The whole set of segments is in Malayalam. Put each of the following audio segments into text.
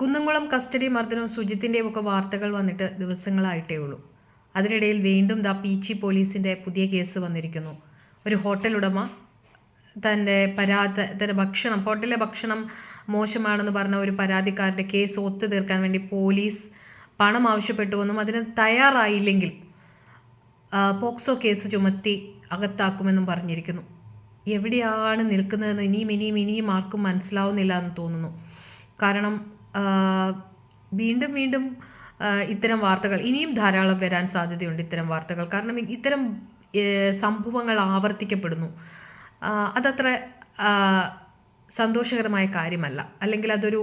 കുന്നംകുളം കസ്റ്റഡി മർദ്ദനവും സുജിത്തിന്റെയും ഒക്കെ വാർത്തകൾ വന്നിട്ട് ദിവസങ്ങളായിട്ടേ ഉള്ളൂ അതിനിടയിൽ വീണ്ടും ദാ പീച്ചി പോലീസിന്റെ പുതിയ കേസ് വന്നിരിക്കുന്നു. ഒരു ഹോട്ടൽ ഉടമ തന്റെ പരാതി തന്റെ ഭക്ഷണം ഹോട്ടലിലെ ഭക്ഷണം മോശമാണെന്ന് പറഞ്ഞ ഒരു പരാതിക്കാരന്റെ കേസ് ഒത്തു തീർക്കാൻ വേണ്ടി പോലീസ് പണം ആവശ്യപ്പെട്ടുവെന്നും അതിന് തയ്യാറായില്ലെങ്കിൽ പോക്സോ കേസ് ചുമത്തി അകത്താക്കുമെന്നും പറഞ്ഞിരിക്കുന്നു. എവിടെയാണ് നിൽക്കുന്നതെന്ന് ഇനിയും ഇനിയും ഇനിയും ആർക്കും മനസ്സിലാവുന്നില്ല എന്ന് തോന്നുന്നു. കാരണം വീണ്ടും വീണ്ടും ഇത്തരം വാർത്തകൾ. ഇനിയും ധാരാളം വരാൻ സാധ്യതയുണ്ട് ഇത്തരം വാർത്തകൾ. കാരണം ഇത്തരം സംഭവങ്ങൾ ആവർത്തിക്കപ്പെടുന്നു. അതത്ര സന്തോഷകരമായ കാര്യമല്ല. അല്ലെങ്കിൽ അതൊരു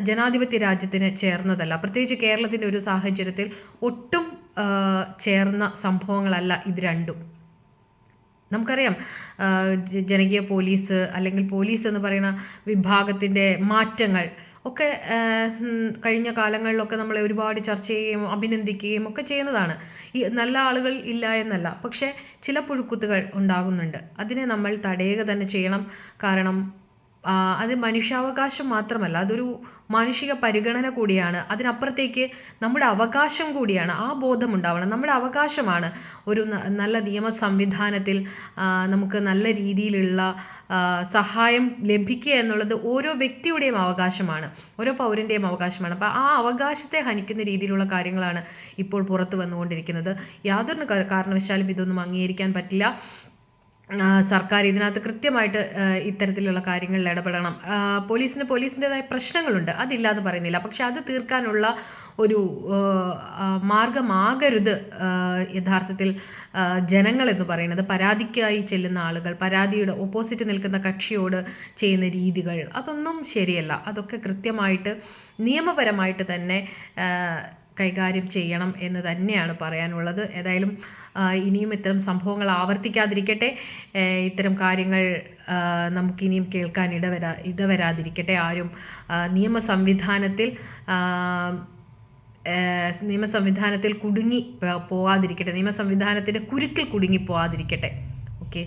ജനാധിപത്യ രാജ്യത്തിന് ചേർന്നതല്ല. പ്രത്യേകിച്ച് കേരളത്തിന്റെ ഒരു സാഹചര്യത്തിൽ ഒട്ടും ചേർന്ന സംഭവങ്ങളല്ല ഇത് രണ്ടും. നമുക്കറിയാം ജനകീയ പോലീസ് അല്ലെങ്കിൽ പോലീസ് എന്ന് പറയുന്ന വിഭാഗത്തിന്റെ മാറ്റങ്ങൾ ഒക്കെ കഴിഞ്ഞ കാലങ്ങളിലൊക്കെ നമ്മൾ ഒരുപാട് ചർച്ച ചെയ്യുകയും അഭിനന്ദിക്കുകയും ഒക്കെ ചെയ്യുന്നതാണ്. ഈ നല്ല ആളുകൾ ഇല്ല എന്നല്ല. പക്ഷേ ചില പുഴുക്കുത്തുകൾ ഉണ്ടാകുന്നുണ്ട്. അതിനെ നമ്മൾ തടയുക തന്നെ ചെയ്യണം. കാരണം അത് മനുഷ്യാവകാശം മാത്രമല്ല അതൊരു മാനുഷിക പരിഗണന കൂടിയാണ്. അതിനപ്പുറത്തേക്ക് നമ്മുടെ അവകാശം കൂടിയാണ്. ആ ബോധം ഉണ്ടാവണം. നമ്മുടെ അവകാശമാണ് ഒരു നല്ല നിയമ സംവിധാനത്തിൽ നമുക്ക് നല്ല രീതിയിലുള്ള സഹായം ലഭിക്കുക എന്നുള്ളത് ഓരോ വ്യക്തിയുടെയും അവകാശമാണ്. ഓരോ പൗരന്റെയും അവകാശമാണ്. അപ്പോൾ ആ അവകാശത്തെ ഹനിക്കുന്ന രീതിയിലുള്ള കാര്യങ്ങളാണ് ഇപ്പോൾ പുറത്തു വന്നുകൊണ്ടിരിക്കുന്നത്. യാതൊരു കാരണവശാലും ഇതൊന്നും അംഗീകരിക്കാൻ പറ്റില്ല. സർക്കാർ ഇതിനകത്ത് കൃത്യമായിട്ട് ഇത്തരത്തിലുള്ള കാര്യങ്ങളിൽ ഇടപെടണം. പോലീസിന് പോലീസിന്റെതായ പ്രശ്നങ്ങളുണ്ട്. അതില്ലാതെ പറയുന്നില്ല. പക്ഷെ അത് തീർക്കാനുള്ള ഒരു മാർഗമാകരുത് യഥാർത്ഥത്തിൽ ജനങ്ങളെന്ന് പറയുന്നത്. പരാതിക്കായി ചെല്ലുന്ന ആളുകൾ പരാതിയുടെ ഓപ്പോസിറ്റ് നിൽക്കുന്ന കക്ഷിയോട് ചെയ്യുന്ന രീതികൾ അതൊന്നും ശരിയല്ല. അതൊക്കെ കൃത്യമായിട്ട് നിയമപരമായിട്ട് തന്നെ കൈകാര്യം ചെയ്യണം എന്ന് തന്നെയാണ് പറയാനുള്ളത്. ഏതായാലും ഇനിയും ഇത്തരം സംഭവങ്ങൾ ആവർത്തിക്കാതിരിക്കട്ടെ. ഇത്തരം കാര്യങ്ങൾ നമുക്കിനിയും കേൾക്കാൻ ഇടവരാ ഇടവരാതിരിക്കട്ടെ. ആരും നിയമ സംവിധാനത്തിൽ നിയമ സംവിധാനത്തിൽ കുടുങ്ങി പോവാതിരിക്കട്ടെ. നിയമ സംവിധാനത്തിന്റെ കുരുക്കിൽ കുടുങ്ങി പോവാതിരിക്കട്ടെ. ഓക്കെ.